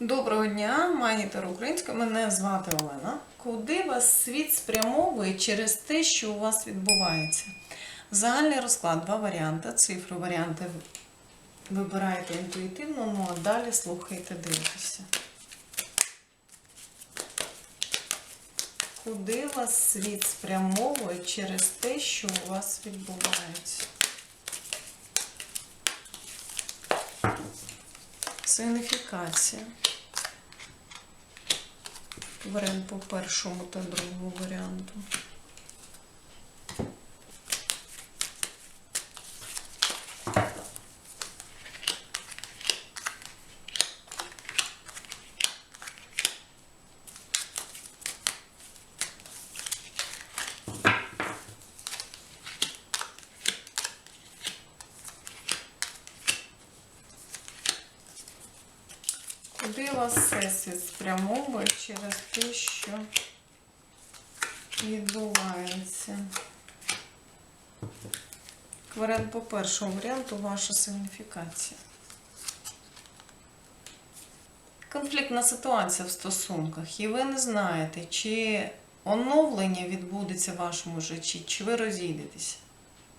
Доброго дня, магітер Українська. Мене звати Олена. Куди вас світ спрямовує через те, що у вас відбувається? Загальний розклад, два варіанти. Цифри варіанти вибираєте інтуїтивно, ну а далі слухайте, дивитеся. Куди вас світ спрямовує через те, що у вас відбувається? Сигніфікація. Варіант по першому та другому варіанту. Куди всесвіт спрямовує через те, що відбувається? Варіант по першому варіанту ваша сигніфікація. Конфліктна ситуація в стосунках, і ви не знаєте, чи оновлення відбудеться в вашому житті, чи ви розійдетеся.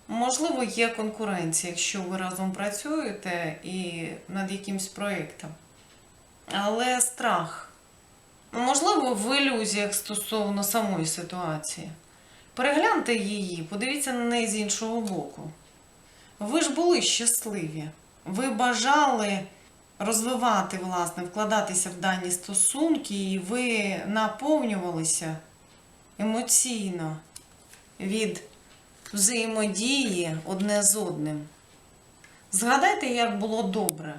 Можливо, є конкуренція, якщо ви разом працюєте і над якимсь проєктом. Але страх. Ну, Можливо, в ілюзіях стосовно самої ситуації. Перегляньте її, подивіться на неї з іншого боку. Ви ж були щасливі. Ви бажали розвивати, власне, вкладатися в дані стосунки, і ви наповнювалися емоційно від взаємодії одне з одним. Згадайте, як було добре.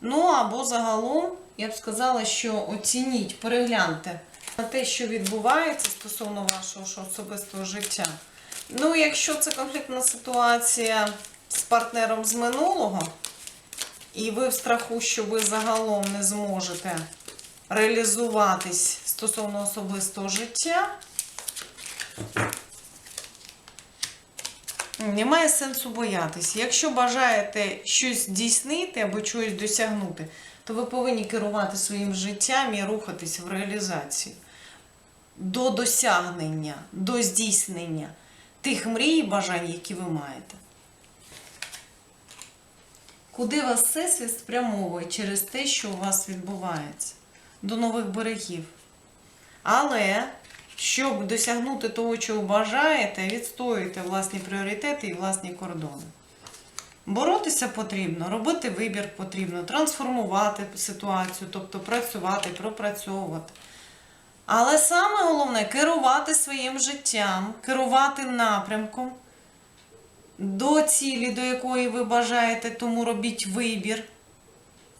Ну або загалом, я б сказала, що оцініть, перегляньте на те, що відбувається стосовно вашого особистого життя. Ну, якщо це конфліктна ситуація з партнером з минулого, і ви в страху, що ви загалом не зможете реалізуватись стосовно особистого життя, немає сенсу боятися. Якщо бажаєте щось здійснити або чогось досягнути, то ви повинні керувати своїм життям і рухатись в реалізацію до досягнення, до здійснення тих мрій і бажань, які ви маєте. Куди вас всесвіт спрямовує через те, що у вас відбувається? До нових берегів. Але щоб досягнути того, чого бажаєте, відстоюйте власні пріоритети і власні кордони. Боротися потрібно, робити вибір потрібно, трансформувати ситуацію, тобто працювати, пропрацьовувати. Але саме головне керувати своїм життям, керувати напрямком до цілі, до якої ви бажаєте, тому робіть вибір.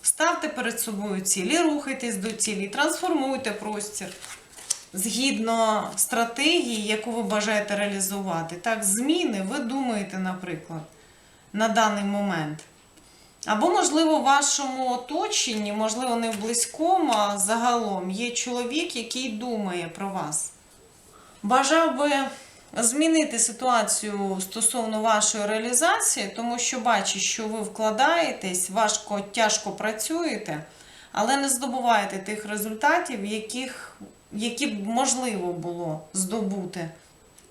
Ставте перед собою цілі, рухайтесь до цілі, трансформуйте простір згідно стратегії, яку ви бажаєте реалізувати. Так, зміни ви думаєте, наприклад, на даний момент. Або, можливо, в вашому оточенні, можливо, не в близькому, а загалом є чоловік, який думає про вас. Бажав би змінити ситуацію стосовно вашої реалізації, тому що бачить, що ви вкладаєтесь, важко, тяжко працюєте, але не здобуваєте тих результатів, яких, які б можливо було здобути,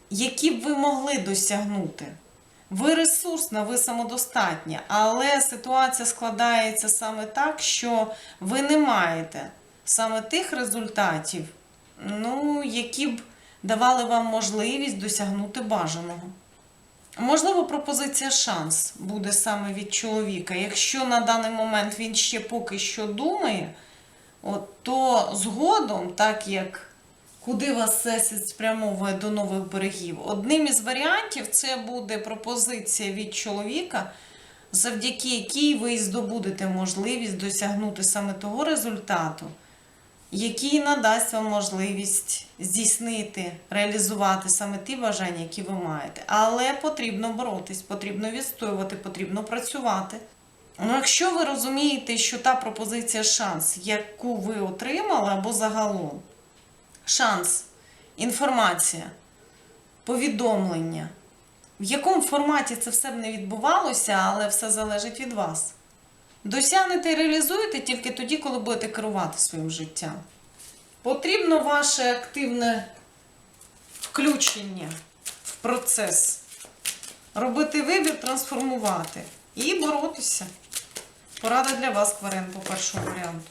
які б ви могли досягнути. Ви ресурсна, ви самодостатня, але ситуація складається саме так, що ви не маєте саме тих результатів, ну, які б давали вам можливість досягнути бажаного. Можливо, пропозиція шанс буде саме від чоловіка. Якщо на даний момент він ще поки що думає, от, то згодом, так як куди вас всесвіт спрямовує до нових берегів, одним із варіантів це буде пропозиція від чоловіка, завдяки якій ви здобудете можливість досягнути саме того результату, який надасть вам можливість здійснити, реалізувати саме ті бажання, які ви маєте. Але потрібно боротись, потрібно відстоювати, потрібно працювати. Ну, якщо ви розумієте, що та пропозиція шанс, яку ви отримали, або загалом, шанс, інформація, повідомлення, в якому форматі це все б не відбувалося, але все залежить від вас. Досягнете і реалізуєте тільки тоді, коли будете керувати своїм життям. Потрібно ваше активне включення в процес. Робити вибір, трансформувати і боротися. Порада для вас, Кварен, по першому варіанту.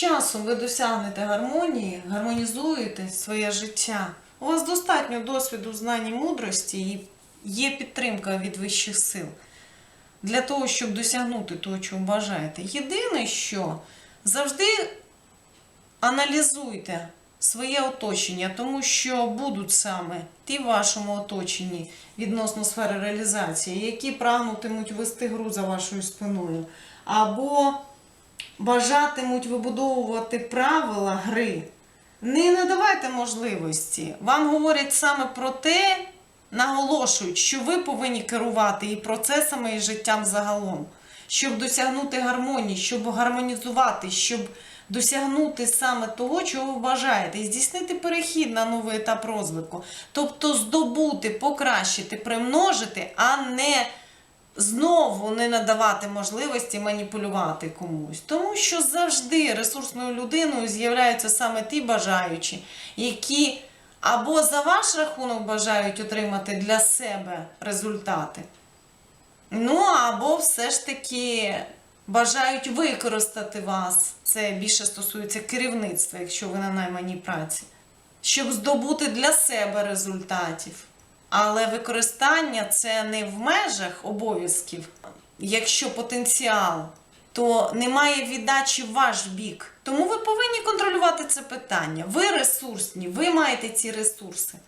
Часом ви досягнете гармонії, гармонізуєте своє життя. У вас достатньо досвіду, знань і мудрості і є підтримка від вищих сил для того, щоб досягнути того, чого бажаєте. Єдине, що завжди аналізуйте своє оточення, тому що будуть саме ті в вашому оточенні відносно сфери реалізації, які прагнутимуть вести гру за вашою спиною, або бажатимуть вибудовувати правила гри. Не надавайте можливості. Вам говорять саме про те, наголошують, що ви повинні керувати і процесами, і життям загалом, щоб досягнути гармонії, щоб гармонізувати, щоб досягнути саме того, чого ви бажаєте, і здійснити перехід на новий етап розвитку. Тобто здобути, покращити, примножити, а не знову не надавати можливості маніпулювати комусь. Тому що завжди ресурсною людиною з'являються саме ті бажаючі, які або за ваш рахунок бажають отримати для себе результати. Ну, або все ж таки бажають використати вас. Це більше стосується керівництва, якщо ви на найманій праці, щоб здобути для себе результатів. Але використання це не в межах обов'язків. Якщо потенціал, то немає віддачі в ваш бік. Тому ви повинні контролювати це питання. Ви ресурсні, ви маєте ці ресурси.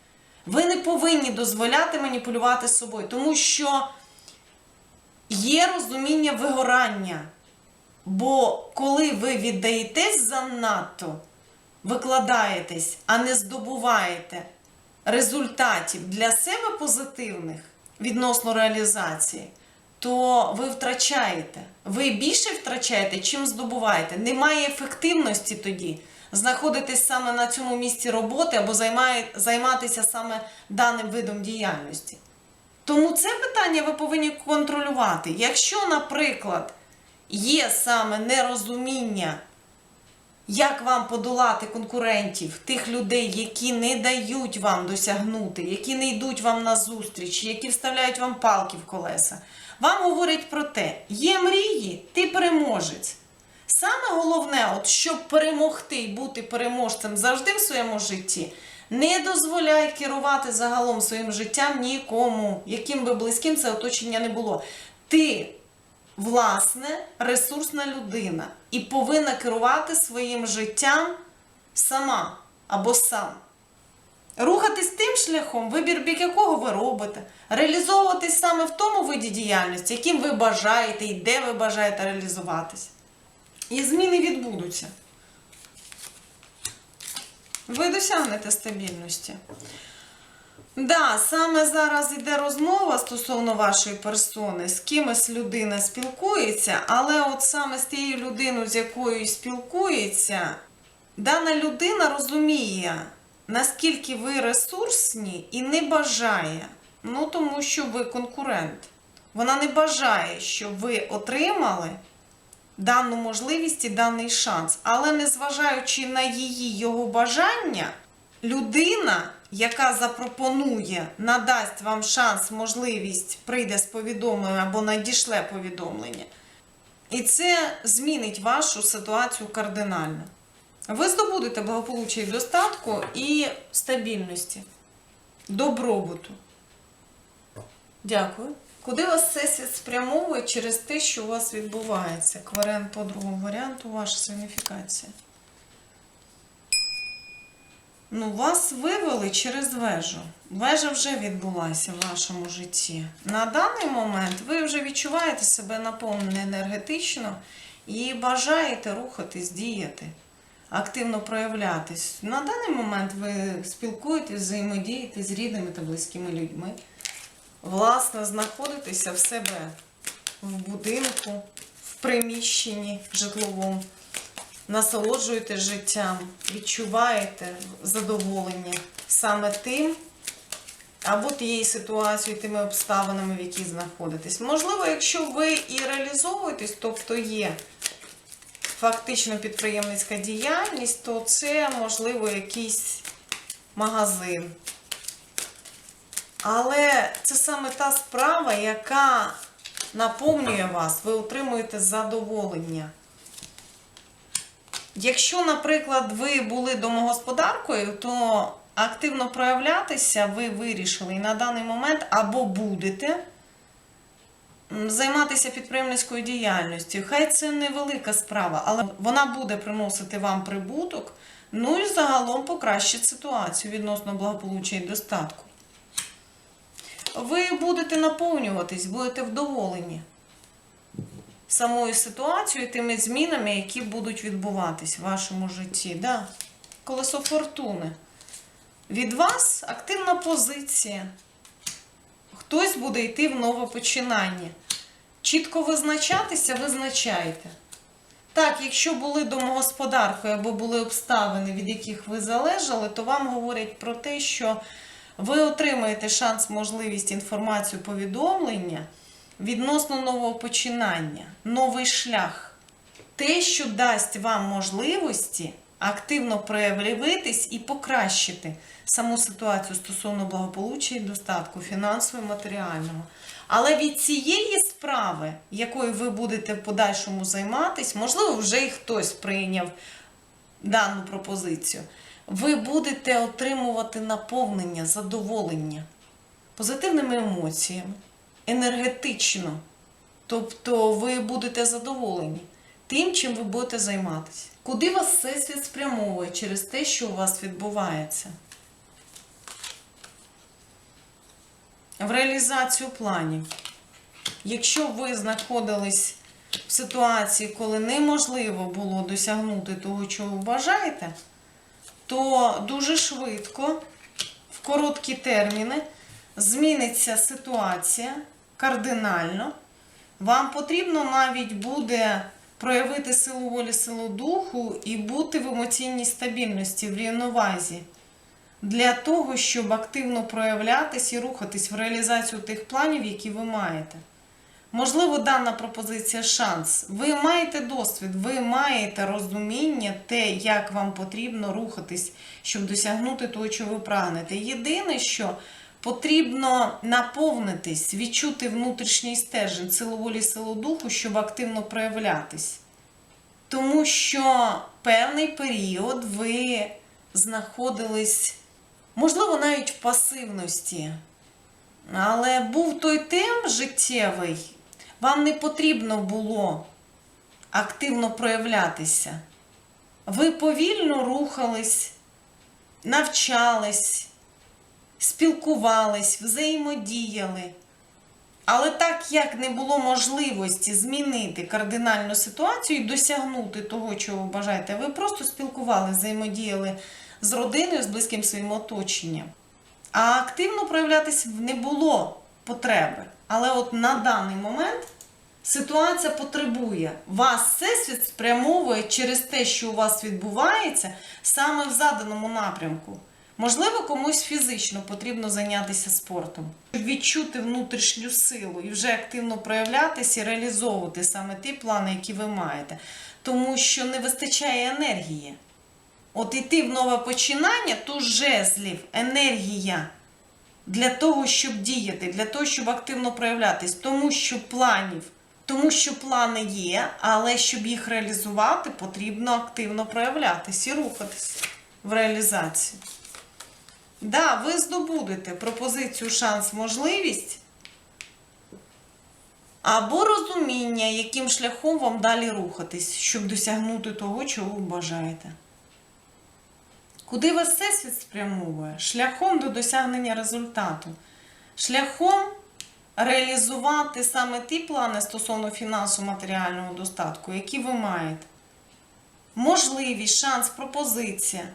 Ви не повинні дозволяти маніпулювати собою, тому що є розуміння вигорання. Бо коли ви віддаєтесь занадто, викладаєтесь, а не здобуваєте результатів для себе позитивних відносно реалізації, то ви втрачаєте. Ви більше втрачаєте, чим здобуваєте. Немає ефективності тоді. Знаходитись саме на цьому місці роботи або займатися саме даним видом діяльності. Тому це питання ви повинні контролювати. Якщо, наприклад, є саме нерозуміння, як вам подолати конкурентів, тих людей, які не дають вам досягнути, які не йдуть вам на зустріч, які вставляють вам палки в колеса, вам говорять про те, є мрії, ти переможець. Саме головне, от щоб перемогти і бути переможцем завжди в своєму житті, не дозволяй керувати загалом своїм життям нікому, яким би близьким це оточення не було. Ти, власне, ресурсна людина і повинна керувати своїм життям сама або сам. Рухатись тим шляхом, вибір бік якого ви робите, реалізовуватись саме в тому виді діяльності, яким ви бажаєте і де ви бажаєте реалізуватись. І зміни відбудуться. Ви досягнете стабільності. Да, саме зараз йде розмова стосовно вашої персони, з кимось людина спілкується, але от саме з тією людиною, з якою спілкується, дана людина розуміє, наскільки ви ресурсні і не бажає, ну тому що ви конкурент. Вона не бажає, щоб ви отримали дану можливість і даний шанс. Але незважаючи на її його бажання, людина, яка запропонує, надасть вам шанс, можливість, прийде з повідомленням або надішле повідомлення. І це змінить вашу ситуацію кардинально. Ви здобудете благополуччя і достатку і стабільності, добробуту. Дякую. Куди вас всесвіт спрямовує через те, що у вас відбувається? Кварен по другому варіанту, ваша сигніфікація. Ну, вас вивели через вежу. Вежа вже відбулася в вашому житті. На даний момент ви вже відчуваєте себе наповнені енергетично і бажаєте рухатись, діяти, активно проявлятись. На даний момент ви спілкуєтесь, взаємодієте з рідними та близькими людьми власне, знаходитеся в себе в будинку, в приміщенні житловому, насолоджуєте життям, відчуваєте задоволення саме тим, або тією ситуацією, тими обставинами, в яких знаходитесь. Можливо, якщо ви і реалізовуєтесь, тобто є фактично підприємницька діяльність, то це, можливо, якийсь магазин. Але це саме та справа, яка наповнює вас, ви отримуєте задоволення. Якщо, наприклад, ви були домогосподаркою, то активно проявлятися ви вирішили і на даний момент або будете займатися підприємницькою діяльністю. Хай це невелика справа, але вона буде приносити вам прибуток, ну і загалом покращить ситуацію відносно благополуччя і достатку. Ви будете наповнюватись, будете вдоволені самою ситуацією, тими змінами, які будуть відбуватись в вашому житті. Да. Колесо фортуни. Від вас активна позиція. Хтось буде йти в нове починання. Чітко визначатися, визначайте. Так, якщо були домогосподаркою або були обставини, від яких ви залежали, то вам говорять про те, що ви отримаєте шанс, можливість, інформацію, повідомлення відносно нового починання, новий шлях. Те, що дасть вам можливості активно проявитись і покращити саму ситуацію стосовно благополуччя і достатку, фінансово і матеріального. Але від цієї справи, якою ви будете в подальшому займатись, можливо, вже і хтось прийняв дану пропозицію, ви будете отримувати наповнення, задоволення позитивними емоціями, енергетично. Тобто ви будете задоволені тим, чим ви будете займатися. Куди вас всесвіт спрямовує через те, що у вас відбувається? В реалізацію планів. Якщо ви знаходились в ситуації, коли неможливо було досягнути того, чого ви бажаєте, то дуже швидко, в короткі терміни, зміниться ситуація кардинально. Вам потрібно навіть буде проявити силу волі, силу духу і бути в емоційній стабільності, в рівновазі. Для того, щоб активно проявлятись і рухатись в реалізацію тих планів, які ви маєте. Можливо, дана пропозиція шанс. Ви маєте досвід, ви маєте розуміння те, як вам потрібно рухатись, щоб досягнути того, чого ви прагнете. Єдине, що потрібно наповнитись, відчути внутрішній стержень, силу волі, духу, щоб активно проявлятись. Тому що певний період ви знаходились, можливо, навіть в пасивності. Але був той тем життєвий, вам не потрібно було активно проявлятися. Ви повільно рухались, навчались, спілкувались, взаємодіяли. Але так як не було можливості змінити кардинальну ситуацію і досягнути того, чого ви бажаєте, ви просто спілкувалися, взаємодіяли з родиною, з близьким своїм оточенням. А активно проявлятися не було потреби. Але от на даний момент ситуація потребує. Вас всесвіт спрямовує через те, що у вас відбувається, саме в заданому напрямку. Можливо, комусь фізично потрібно зайнятися спортом, щоб відчути внутрішню силу і вже активно проявлятися і реалізовувати саме ті плани, які ви маєте. Тому що не вистачає енергії. От іти в нове починання, то жезлів, енергія для того, щоб діяти, для того, щоб активно проявлятись, тому що планів, тому що плани є, але щоб їх реалізувати, потрібно активно проявлятись і рухатись в реалізації. Да, ви здобудете пропозицію, шанс, можливість або розуміння, яким шляхом вам далі рухатись, щоб досягнути того, чого ви бажаєте. Куди вас всесвіт спрямовує? Шляхом до досягнення результату. Шляхом реалізувати саме ті плани стосовно фінансово-матеріального достатку, які ви маєте. Можливість, шанс, пропозиція.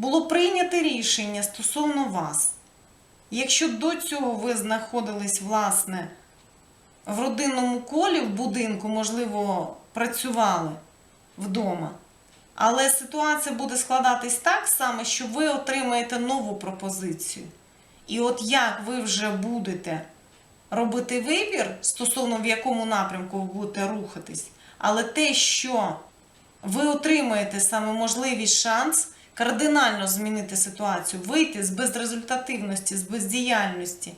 Було прийнято рішення стосовно вас. Якщо до цього ви знаходились, власне, в родинному колі, в будинку, можливо, працювали вдома. Але ситуація буде складатись так само, що ви отримаєте нову пропозицію. І от як ви вже будете робити вибір стосовно в якому напрямку ви будете рухатись, але те, що ви отримаєте саме можливість шанс кардинально змінити ситуацію, вийти з безрезультативності, з бездіяльності,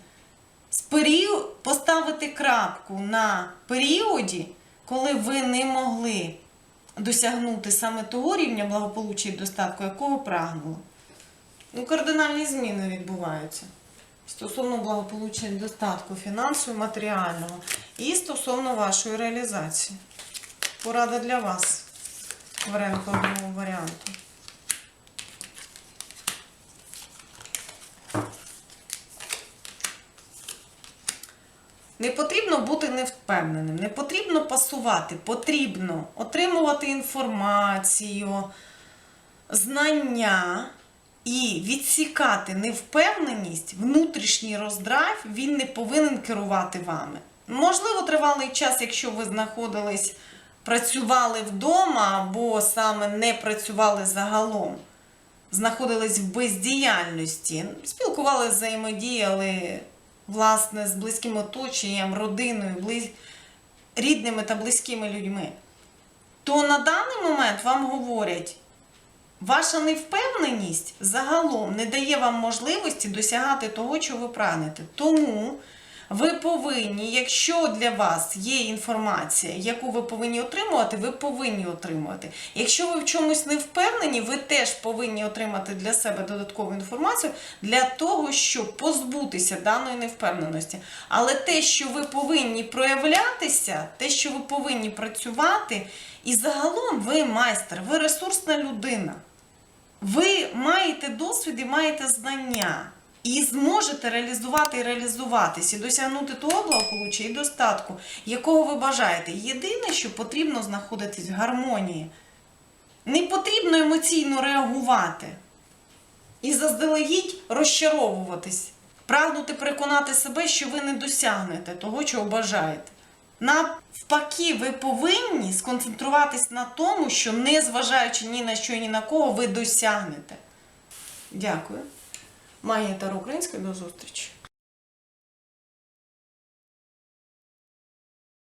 з період, поставити крапку на періоді, коли ви не могли досягнути саме того рівня благополуччя і достатку, якого прагнули. Ну, кардинальні зміни відбуваються стосовно благополуччя і достатку фінансового, матеріального і стосовно вашої реалізації. Порада для вас. Варіант по одному варіанту. Не потрібно бути невпевненим, не потрібно пасувати, потрібно отримувати інформацію, знання і відсікати невпевненість, внутрішній роздрайв, він не повинен керувати вами. Можливо, тривалий час, якщо ви знаходились, працювали вдома або саме не працювали загалом, знаходились в бездіяльності, спілкувалися, взаємодіяли власне з близьким оточенням, родиною, близь... рідними та близькими людьми, то на даний момент вам говорять, ваша невпевненість загалом не дає вам можливості досягати того, чого ви прагнете. Тому ви повинні, якщо для вас є інформація, яку ви повинні отримувати, ви повинні отримувати. Якщо ви в чомусь не впевнені, ви теж повинні отримати для себе додаткову інформацію для того, щоб позбутися даної невпевненості. Але те, що ви повинні проявлятися, те, що ви повинні працювати, і загалом ви майстер, ви ресурсна людина. Ви маєте досвід і маєте знання. І зможете реалізувати і реалізуватись, і досягнути того благополуччя і достатку, якого ви бажаєте. Єдине, що потрібно знаходитись в гармонії. Не потрібно емоційно реагувати і заздалегідь розчаровуватись, прагнути переконати себе, що ви не досягнете того, чого бажаєте. Навпаки, ви повинні сконцентруватись на тому, що не зважаючи ні на що ні на кого, ви досягнете. Дякую. Магія Таро Українська до зустрічі!